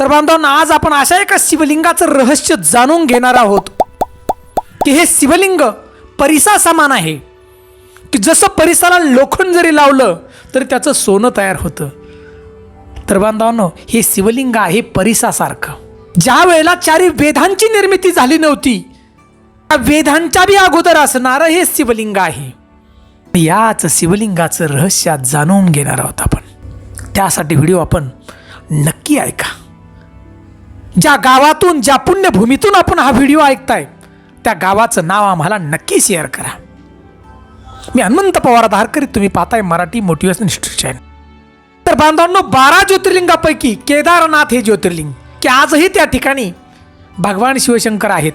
तर बांधवांना आज आपण अशा एका शिवलिंगाचं रहस्य जाणून घेणार आहोत की हे शिवलिंग परिसा समान आहे. की जसं परिसाला लोखंड जरी लावलं तरी त्याचं सोनं तयार होतं. तर बांधवांनो हे शिवलिंग आहे परिसासारखं. ज्या वेळेला चारी वेधांची निर्मिती झाली नव्हती त्या वेदांच्या बी अगोदर असणारं हे शिवलिंग आहे. याच शिवलिंगाचं रहस्य जाणून घेणार आहोत आपण. त्यासाठी व्हिडिओ आपण नक्की ऐका. ज्या गावातून ज्या पुण्यभूमीतून आपण हा व्हिडिओ ऐकताय त्या गावाचं नाव आम्हाला नक्की शेअर करा. मी हनुमंत पवार धारकरी तुम्ही पाहताय मराठी मोटिवेशन इन्स्टिट्यूशन तर बांधवांनो बारा ज्योतिर्लिंगापैकी केदारनाथ हे ज्योतिर्लिंग की आजही त्या ठिकाणी भगवान शिवशंकर आहेत.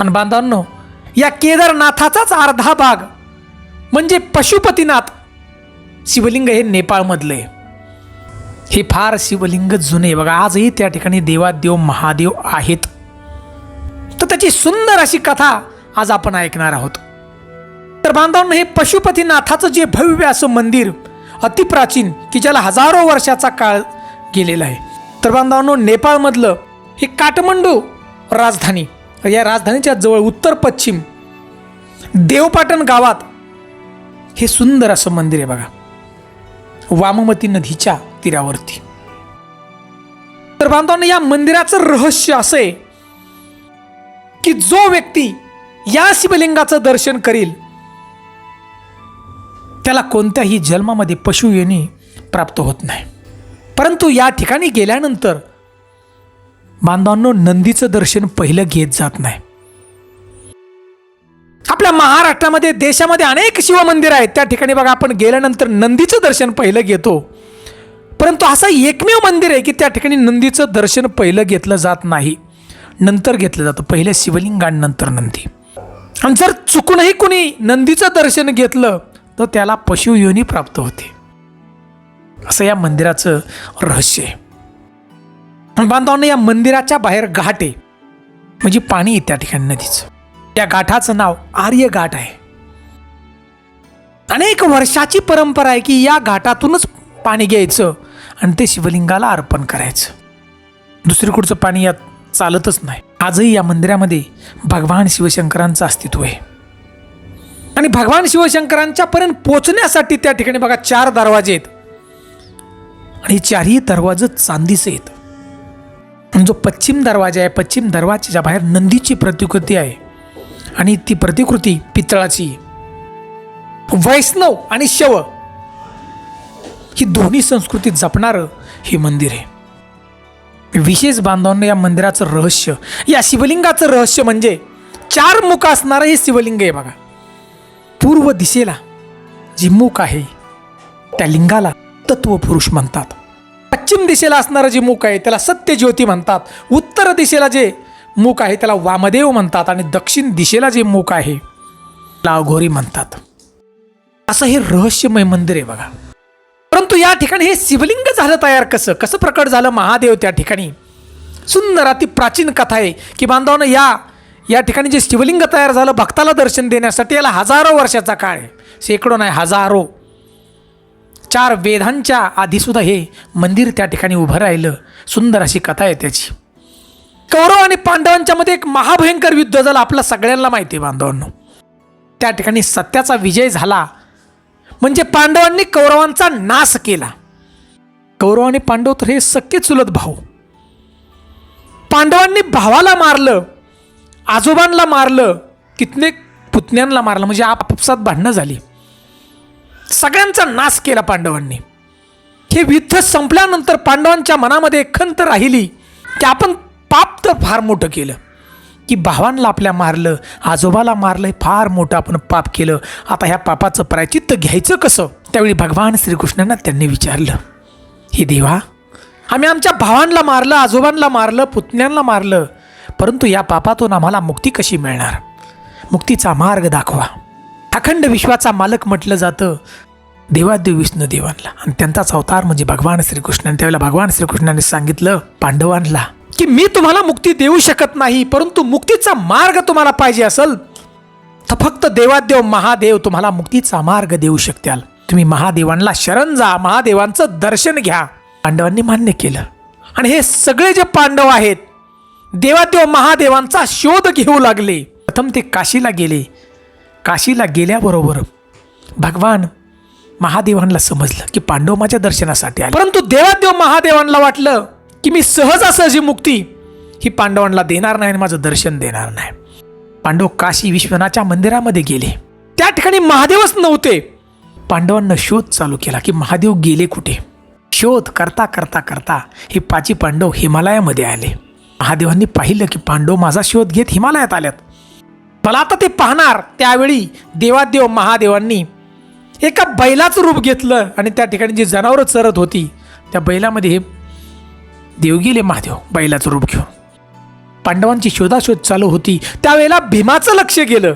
आणि बांधवांनो या केदारनाथाचाच अर्धा भाग म्हणजे पशुपतीनाथ शिवलिंग हे नेपाळमधलं आहे. हे फार शिवलिंग जुने बघा आजही त्या ठिकाणी देवादेव महादेव आहेत. तर त्याची सुंदर अशी कथा आज आपण ऐकणार आहोत. तर बांधवांना हे पशुपतीनाथाचं जे भव्य असं मंदिर अतिप्राचीन की ज्याला हजारो वर्षाचा काळ गेलेला आहे. तर बांधवांनो नेपाळमधलं हे काठमांडू राजधानी या राजधानीच्या जवळ उत्तर पश्चिम देवपाटण गावात हे सुंदर असं मंदिर आहे बघा. वाममती नदीच्या तीरावरती. तर बांधवांनो या मंदिराचं रहस्य असं आहे की जो व्यक्ती या शिवलिंगाचं दर्शन करील त्याला कोणत्याही जन्मामध्ये पशु येणे प्राप्त होत नाही. परंतु या ठिकाणी गेल्यानंतर बांधवांनो नंदीचं दर्शन पहिलं घेत जात नाही. आपल्या महाराष्ट्रामध्ये देशामध्ये अनेक शिवमंदिर आहेत. त्या ठिकाणी बघा आपण गेल्यानंतर नंदीचं दर्शन पहिलं घेतो. परंतु असं एकमेव मंदिर आहे की त्या ठिकाणी नंदीचं दर्शन पहिलं घेतलं जात नाही. नंतर घेतलं जातं. पहिल्या शिवलिंगांनंतर नंदी. आणि जर चुकूनही कुणी नंदीचं दर्शन घेतलं तर त्याला पशुयोनी प्राप्त होते. असं या मंदिराचं रहस्य आहे. बांधवांना या मंदिराच्या बाहेर घाट आहे. म्हणजे पाणी आहे त्या ठिकाणी नदीचं. या गाठाचं नाव आर्य घाट आहे. अनेक वर्षाची परंपरा आहे की या घाटातूनच पाणी घ्यायचं आणि ते शिवलिंगाला अर्पण करायचं. दुसरी कुठचं पाणी यात चालतच नाही. आजही या मंदिरामध्ये भगवान शिवशंकरांचं अस्तित्व आहे. आणि भगवान शिवशंकरांच्या पर्यंत पोचण्यासाठी त्या ठिकाणी बघा चार दरवाजे आहेत. आणि चारही दरवाजे चांदीचे आहेत. आणि जो पश्चिम दरवाजा आहे पश्चिम दरवाजाच्या बाहेर नंदीची प्रतिकृती आहे. आणि ती प्रतिकृती पितळाची वैष्णव आणि शव ही दोन्ही संस्कृती जपणारं हे मंदिर आहे. विशेष बांधवांना या मंदिराचं रहस्य या शिवलिंगाचं रहस्य म्हणजे चार मुख असणारं हे शिवलिंग आहे बघा. पूर्व दिशेला जी मुख आहे त्या लिंगाला तत्वपुरुष म्हणतात. पश्चिम दिशेला असणारं जे मुख आहे त्याला सत्यज्योती म्हणतात. उत्तर दिशेला जे मुख आहे त्याला वामदेव म्हणतात आणि दक्षिण दिशेला जे मुख आहे लावघोरी म्हणतात. असं हे रहस्यमय मंदिर आहे बघा. परंतु या ठिकाणी हे शिवलिंग झालं तयार कसं? कसं प्रकट झालं महादेव त्या ठिकाणी? सुंदर अति प्राचीन कथा आहे की बांधवानं या या ठिकाणी जे शिवलिंग तयार झालं भक्ताला दर्शन देण्यासाठी याला हजारो वर्षाचा काळ आहे. शेकडो नाही हजारो. चार वेदांच्या आधीसुद्धा हे मंदिर त्या ठिकाणी उभं राहिलं. सुंदर अशी कथा आहे त्याची. कौरव आणि पांडवांच्या मध्ये एक महाभयंकर युद्ध झालं आपल्या सगळ्यांना माहिती आहे बांधवांनो. त्या ठिकाणी सत्याचा विजय झाला. म्हणजे पांडवांनी कौरवांचा नाश केला. कौरव आणि पांडव तर हे सख्खे चुलत भाऊ. पांडवांनी भावाला मारलं आजोबांना मारलं कितने पुतण्यांना मारलं म्हणजे आपापसात भांडणं झाली. सगळ्यांचा नाश केला पांडवांनी. हे युद्ध संपल्यानंतर पांडवांच्या मनामध्ये एक खंत राहिली की आपण पाप तर फार मोठं केलं. की भावांना आपल्या मारलं आजोबाला मारलं हे फार मोठं आपण पाप केलं. आता ह्या पापाचं प्रायचित्त घ्यायचं कसं? त्यावेळी भगवान श्रीकृष्णांना त्यांनी विचारलं हे देवा आम्ही आमच्या भावांना मारलं आजोबांना मारलं पुतण्यांना मारलं परंतु या पापातून आम्हाला मुक्ती कशी मिळणार? मुक्तीचा मार्ग दाखवा. अखंड विश्वाचा मालक म्हटलं जातं देवादेव विष्णू देवांना. आणि त्यांचाच अवतार म्हणजे भगवान श्रीकृष्ण. त्यावेळेला भगवान श्रीकृष्णाने सांगितलं पांडवांना की मी तुम्हाला मुक्ती देऊ शकत नाही परंतु मुक्तीचा मार्ग तुम्हाला पाहिजे असेल तर फक्त देवादेव महादेव तुम्हाला मुक्तीचा मार्ग देऊ शकताल तुम्ही महादेवांना शरण जा महादेवांचं दर्शन घ्या. पांडवांनी मान्य केलं. आणि हे सगळे जे पांडव आहेत देवादेव महादेवांचा शोध घेऊ लागले. प्रथम ते काशीला गेले. काशीला गेल्याबरोबर भगवान महादेवांना समजलं की पांडव माझ्या दर्शनासाठी आले. परंतु देवादेव महादेवांना वाटलं की मी सहजासहजी मुक्ती ही पांडवांना देणार नाही आणि माझं दर्शन देणार नाही. पांडव काशी विश्वनाथच्या मंदिरामध्ये गेले. त्या ठिकाणी महादेवच नव्हते. पांडवांना शोध चालू केला की महादेव गेले कुठे? शोध करता करता करता हे पाची पांडव हिमालयामध्ये आले. महादेवांनी पाहिलं की पांडव माझा शोध घेत हिमालयात आल्यात. मला आता ते पाहणार. त्यावेळी देवादेव महादेवांनी एका बैलाचं रूप घेतलं आणि त्या ठिकाणी जी जनावरं चरत होती त्या बैलामध्ये हे देव गेले महादेव बैलाचं रूप घेऊन. पांडवांची शोधाशोध चालू होती. त्यावेळेला भीमाचं लक्ष गेलं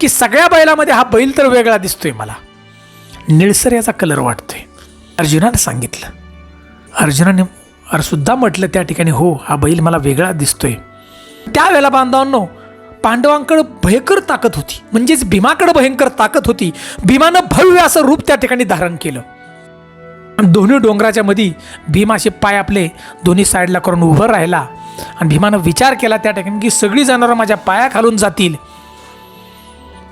की सगळ्या बैलामध्ये हा बैल तर वेगळा दिसतोय मला. निळसर याचा कलर वाटतोय. अर्जुनानं सांगितलं. अर्जुनाने अरसुद्धा म्हटलं त्या ठिकाणी हो हा बैल मला वेगळा दिसतोय. त्यावेळेला बांधवांनो पांडवांकडं भयंकर ताकद होती. म्हणजेच भीमाकडं भयंकर ताकद होती. भीमानं भव्य असं रूप त्या ठिकाणी धारण केलं. आणि दोन्ही डोंगराच्या मध्ये भीम असे पाय आपले दोन्ही साईडला करून उभं राहिला. आणि भीमानं विचार केला त्या ठिकाणी की सगळी जनावरं माझ्या पाया खालून जातील.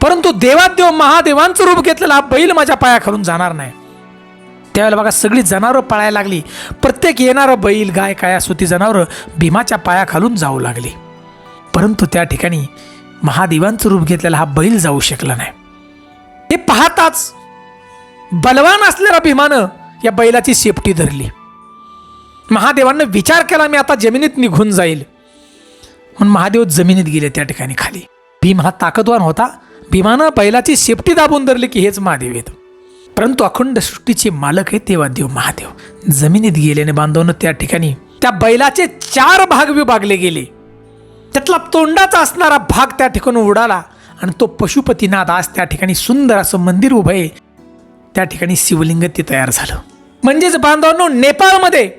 परंतु देवादेव महादेवांचं रूप घेतलेला हा बैल माझ्या पाया खालून जाणार नाही. त्यावेळेला बघा सगळी जनावरं पळायला लागली. प्रत्येक येणारं बैल गाय काय असो ती जनावरं भीमाच्या पाया खालून जाऊ लागली. परंतु त्या ठिकाणी महादेवांचं रूप घेतलेला हा बैल जाऊ शकला नाही. हे पाहताच बलवान असलेला भीमानं या बैलाची शेपटी धरली. महादेवांना विचार केला मी आता जमिनीत निघून जाईल. म्हणून महादेव जमिनीत गेले त्या ठिकाणी खाली. भीम हा ताकदवान होता. भीमानं बैलाची शेपटी दाबून धरली की हेच महादेव आहेत. परंतु अखंड सृष्टीचे मालक आहे तेव्हा देव महादेव. जमिनीत गेल्याने बांधवनं त्या ठिकाणी त्या बैलाचे चार भाग विभागले गेले. त्यातला तोंडाचा असणारा भाग त्या ठिकाणी उडाला आणि तो पशुपतीनाथ आज त्या ठिकाणी सुंदर असं मंदिर उभं आहे. त्या ठिकाणी शिवलिंग ते तयार झालं. म्हणजेच बांधवांनो नेपाळमध्ये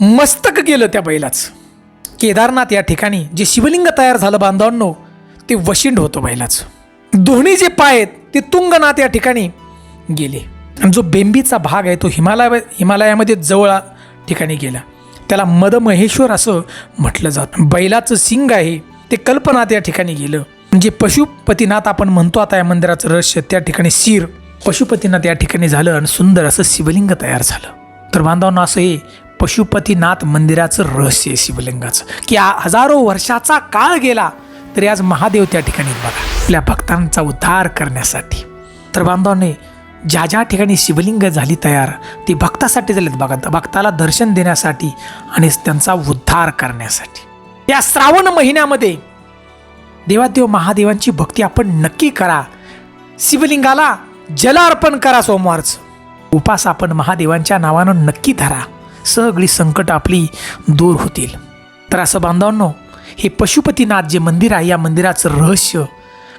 मस्तक गेलं त्या बैलाचं. केदारनाथ या ठिकाणी जे शिवलिंग तयार झालं बांधवांनो ते वशिंड होतं बैलाचं. दोन्ही जे पाय आहेत ते तुंगनाथ या ठिकाणी गेले. आणि जो बेंबीचा भाग आहे तो हिमालय हिमालयामध्ये जवळ ठिकाणी गेला. त्याला मदमहेश्वर असं म्हटलं जातं. बैलाचं सिंग आहे ते कल्पनाथ या ठिकाणी गेलं. म्हणजे पशुपतीनाथ आपण म्हणतो आता या मंदिराचं रहस्य त्या ठिकाणी शिर पशुपतीनाथ या ठिकाणी झालं आणि सुंदर असं शिवलिंग तयार झालं. तर बांधवांना असं हे पशुपतीनाथ मंदिराचं रहस्य आहे शिवलिंगाचं. की हजारो वर्षाचा काळ गेला तरी आज महादेव त्या ठिकाणी बघा आपल्या भक्तांचा उद्धार करण्यासाठी. तर बांधवांनी ज्या ज्या ठिकाणी शिवलिंग झाली तयार ती भक्तासाठी झालीत बघा. भक्ताला दर्शन देण्यासाठी आणि त्यांचा उद्धार करण्यासाठी. या श्रावण महिन्यामध्ये देवादेव महादेवांची भक्ती आपण नक्की करा. शिवलिंगाला जल अर्पण करा सोमवारचं. उपास आपण महादेवांच्या नावानं नक्की धरा. सगळी संकट आपली दूर होतील. तर असं बांधवांनो हे पशुपतीनाथ जे मंदिर आहे या मंदिराचं रहस्य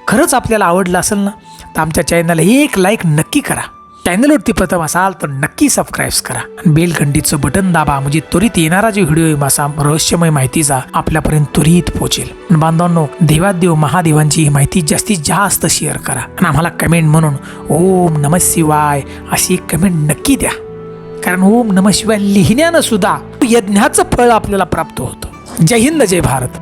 खरंच आपल्याला आवडलं असेल ना तर आमच्या चॅनलला एक लाईक नक्की करा. चॅनलवरती प्रथम असाल तर नक्की सबस्क्राईब करा. आणि बेल घंटीचं बटन दाबा म्हणजे त्वरित येणारा जो व्हिडिओ असा मासा रहस्यमय माहितीचा आपल्यापर्यंत त्वरित पोहोचेल. बांधवांनो देवादेव महादेवांची ही माहिती जास्तीत जास्त शेअर करा. आणि आम्हाला कमेंट म्हणून ओम नम शिवाय अशी कमेंट नक्की द्या. कारण ओम नम शिवाय लिहिण्यानं सुद्धा यज्ञाचं फळ आपल्याला प्राप्त होतं. जय हिंद जय भारत.